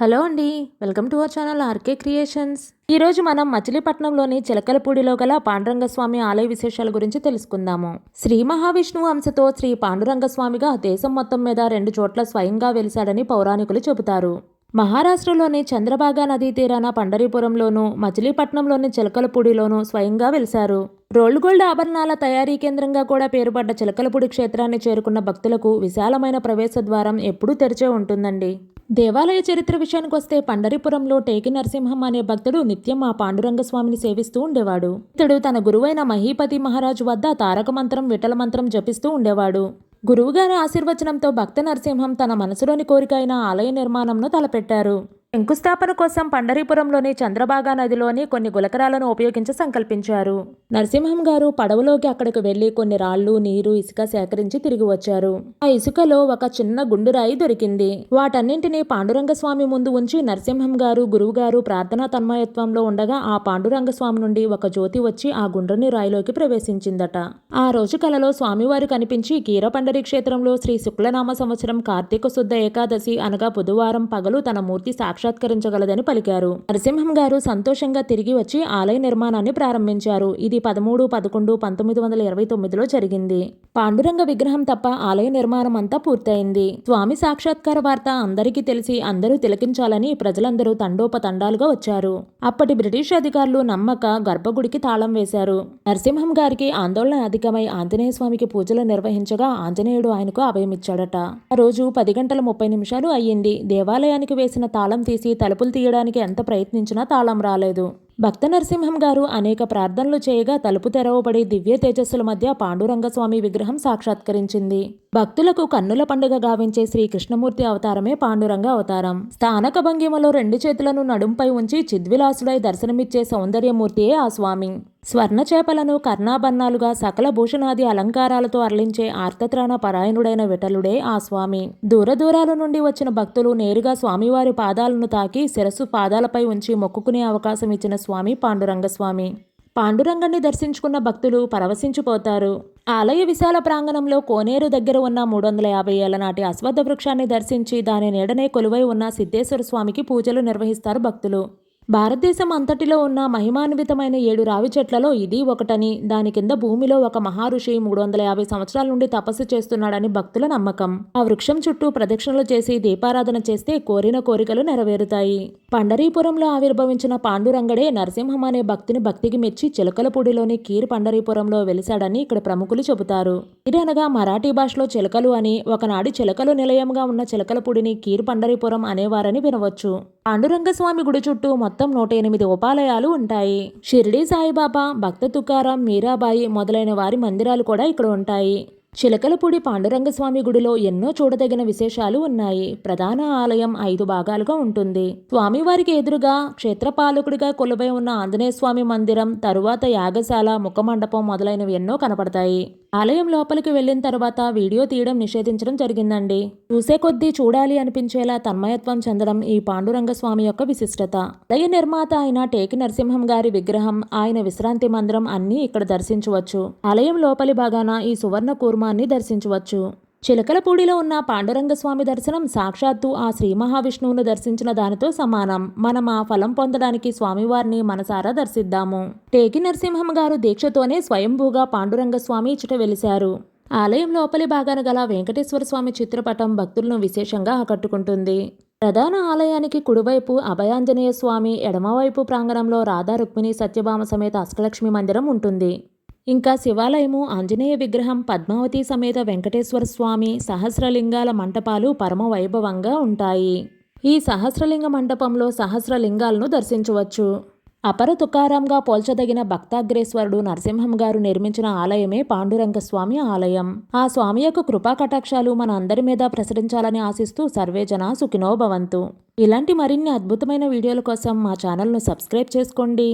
Hello అండి welcome to our channel RK creations. ఈరోజు మనం మచిలీపట్నంలోని చిలకలపూడిలో గల పాండురంగస్వామి ఆలయ విశేషాల గురించి తెలుసుకుందాము. శ్రీ మహావిష్ణువు అంశతో శ్రీ పాండురంగస్వామిగా దేశం మొత్తం మీద రెండు చోట్ల స్వయంగా వెలిశాడని పౌరాణికులు చెబుతారు. మహారాష్ట్రలోని చంద్రబాగా నదీ తీరాన పండరీపురంలోను మచిలీపట్నంలోని చిలకలపూడిలోనూ స్వయంగా వెలిశారు. రోల్డ్ గోల్డ్ ఆభరణాల తయారీ కేంద్రంగా కూడా పేరుపడ్డ చిలకలపూడి క్షేత్రాన్ని చేరుకున్న భక్తులకు విశాలమైన ప్రవేశ ద్వారం ఎప్పుడూ తెరిచే ఉంటుందండి. దేవాలయ చరిత్ర విషయానికి వస్తే పండరిపురంలో టేకి నరసింహం అనే భక్తుడు నిత్యం ఆ పాండురంగ స్వామిని సేవిస్తూ ఉండేవాడు. ఇతడు తన గురువైన మహీపతి మహారాజు వద్ద తారక మంత్రం విఠల మంత్రం జపిస్తూ ఉండేవాడు. గురువుగారి ఆశీర్వచనంతో భక్త నరసింహం తన మనసులోని కోరిక అయిన ఆలయ నిర్మాణంను తలపెట్టారు. శంకుస్థాపన కోసం పండరీపురంలోని చంద్రబాగా నదిలోని కొన్ని గులకరాలను ఉపయోగించి సంకల్పించారు. నరసింహం గారు పడవలోకి అక్కడికి వెళ్ళి కొన్ని రాళ్ళు నీరు ఇసుక సేకరించి తిరిగి వచ్చారు. ఆ ఇసుకలో ఒక చిన్న గుండురాయి దొరికింది. వాటన్నింటినీ పాండురంగ స్వామి ముందు ఉంచి నరసింహం గారు గురువు గారు ప్రార్థనా తన్మయత్వంలో ఉండగా ఆ పాండురంగ స్వామి నుండి ఒక జ్యోతి వచ్చి ఆ గుండ్రని రాయిలోకి ప్రవేశించిందట. ఆ రోజు కలలో స్వామివారు కనిపించి కీరపండరి క్షేత్రంలో శ్రీ శుక్లనామ సంవత్సరం కార్తీక శుద్ధ ఏకాదశి అనగా బుధవారం పగలు తన మూర్తి సాక్షి సాక్షాత్కరించగలదని పలికారు. నరసింహం గారు సంతోషంగా తిరిగి వచ్చి ఆలయ నిర్మాణాన్ని ప్రారంభించారు. ఇది పదమూడు పదకొండు పంతొమ్మిది వందల ఇరవై తొమ్మిదిలో జరిగింది. పాండురంగ విగ్రహం తప్ప ఆలయ నిర్మాణం అంతా పూర్తయింది. స్వామి సాక్షాత్కార వార్త అందరికీ తెలిసి అందరూ తిలకించాలని ప్రజలందరూ తండోపతండాలుగా వచ్చారు. అప్పటి బ్రిటిష్ అధికారులు నమ్మక గర్భగుడికి తాళం వేశారు. నరసింహం గారికి ఆందోళన అధికమై ఆంజనేయ స్వామికి పూజలు నిర్వహించగా ఆంజనేయుడు ఆయనకు అభయమిచ్చాడట ఆ రోజు పది గంటల ముప్పై నిమిషాలు అయ్యింది. దేవాలయానికి వేసిన తాళం తీసి తలుపులు తీయడానికి ఎంత ప్రయత్నించినా తాళం రాలేదు. భక్త నరసింహం గారు అనేక ప్రార్థనలు చేయగా తలుపు తెరవబడి దివ్య తేజస్సుల మధ్య పాండురంగస్వామి విగ్రహం సాక్షాత్కరించింది. భక్తులకు కన్నుల పండుగ గావించే శ్రీ కృష్ణమూర్తి అవతారమే పాండురంగ అవతారం. స్థానక భంగిమలో రెండు చేతులను నడుంపై ఉంచి చిద్విలాసుడై దర్శనమిచ్చే సౌందర్యమూర్తియే ఆ స్వామి. స్వర్ణ చేపలను కర్ణాభన్నాలుగా సకల భూషణాది అలంకారాలతో అరలించే ఆర్తత్రాణ పరాయణుడైన విఠలుడే ఆ స్వామి. దూర దూరాల నుండి వచ్చిన భక్తులు నేరుగా స్వామివారి పాదాలను తాకి శిరస్సు పాదాలపై ఉంచి మొక్కుకునే అవకాశం ఇచ్చిన స్వామి పాండురంగస్వామి. పాండురంగాన్ని దర్శించుకున్న భక్తులు పరవశించిపోతారు. ఆలయ విశాల ప్రాంగణంలో కోనేరు దగ్గర ఉన్న మూడు వందల యాభై ఏళ్ళ నాటి అశ్వత్థ వృక్షాన్ని దర్శించి దాని నీడనే కొలువై ఉన్న సిద్ధేశ్వర స్వామికి పూజలు నిర్వహిస్తారు భక్తులు. భారతదేశం అంతటిలో ఉన్న మహిమాన్వితమైన ఏడు రావి చెట్లలో ఇది ఒకటని దాని కింద భూమిలో ఒక మహారుషి మూడు వందల యాభై సంవత్సరాల నుండి తపస్సు చేస్తున్నాడని భక్తుల నమ్మకం. ఆ వృక్షం చుట్టూ ప్రదక్షిణలు చేసి దీపారాధన చేస్తే కోరిన కోరికలు నెరవేరుతాయి. పండరీపురంలో ఆవిర్భవించిన పాండురంగడే నరసింహం అనే భక్తిని భక్తికి మెచ్చి చిలకలపూడిలోని కీర్ పండరీపురంలో వెలిశాడని ఇక్కడ ప్రముఖులు చెబుతారు. ఇది అనగా మరాఠీ భాషలో చిలకలు అని ఒకనాడు చిలకలు నిలయంగా ఉన్న చిలకలపూడిని కీర్ పండరీపురం అనేవారని వినవచ్చు. పాండురంగస్వామి గుడి చుట్టూ మొత్తం నూట ఎనిమిది ఉపాలయాలు ఉంటాయి. షిరిడి సాయిబాబా భక్త తుకారాం మీరాబాయి మొదలైన వారి మందిరాలు కూడా ఇక్కడ ఉంటాయి. చిలకలపూడి పాండురంగస్వామి గుడిలో ఎన్నో చూడదగిన విశేషాలు ఉన్నాయి. ప్రధాన ఆలయం ఐదు భాగాలుగా ఉంటుంది. స్వామివారికి ఎదురుగా క్షేత్రపాలకుడిగా కొలువై ఉన్న ఆంజనేయ స్వామి మందిరం తరువాత యాగశాల ముఖమండపం మొదలైనవి ఎన్నో కనపడతాయి. ఆలయం లోపలికి వెళ్ళిన తర్వాత వీడియో తీయడం నిషేధించడం జరిగిందండి. చూసే కొద్దీ చూడాలి అనిపించేలా తన్మయత్వం చెందడం ఈ పాండురంగ స్వామి యొక్క విశిష్టత. ఆలయ నిర్మాత అయిన టేకి నరసింహం గారి విగ్రహం ఆయన విశ్రాంతి మందిరం అన్నీ ఇక్కడ దర్శించవచ్చు. ఆలయం లోపలి భాగాన ఈ సువర్ణ కూర్మాన్ని దర్శించవచ్చు. చిలకలపూడిలో ఉన్న పాండురంగ స్వామి దర్శనం సాక్షాత్తు ఆ శ్రీ మహావిష్ణువును దర్శించిన దానితో సమానం. మనం ఆ ఫలం పొందడానికి స్వామివారిని మనసారా దర్శిద్దాము. టేకి నరసింహం గారు దీక్షతోనే స్వయంభూగా పాండురంగ స్వామి ఇచ్చట వెలిశారు. ఆలయం లోపలి భాగాన గల వెంకటేశ్వర స్వామి చిత్రపటం భక్తులను విశేషంగా ఆకట్టుకుంటుంది. ప్రధాన ఆలయానికి కుడివైపు అభయాంజనేయ స్వామి ఎడమవైపు ప్రాంగణంలో రాధా రుక్మిణి సత్యభామ సమేత అష్టలక్ష్మి మందిరం ఉంటుంది. ఇంకా శివాలయము ఆంజనేయ విగ్రహం పద్మావతి సమేత వెంకటేశ్వర స్వామి సహస్రలింగాల మంటపాలు పరమ వైభవంగా ఉంటాయి. ఈ సహస్రలింగ మంటపంలో సహస్రలింగాలను దర్శించవచ్చు. అపర తుకారంగా పోల్చదగిన భక్తాగ్రేశ్వరుడు నరసింహం గారు నిర్మించిన ఆలయమే పాండురంగ స్వామి ఆలయం. ఆ స్వామి యొక్క కృపా కటాక్షాలు మన అందరి మీద ప్రసరించాలని ఆశిస్తూ సర్వేజన సుఖినోభవంతు ఇలాంటి మరిన్ని అద్భుతమైన వీడియోల కోసం మా ఛానల్ను సబ్స్క్రైబ్ చేసుకోండి.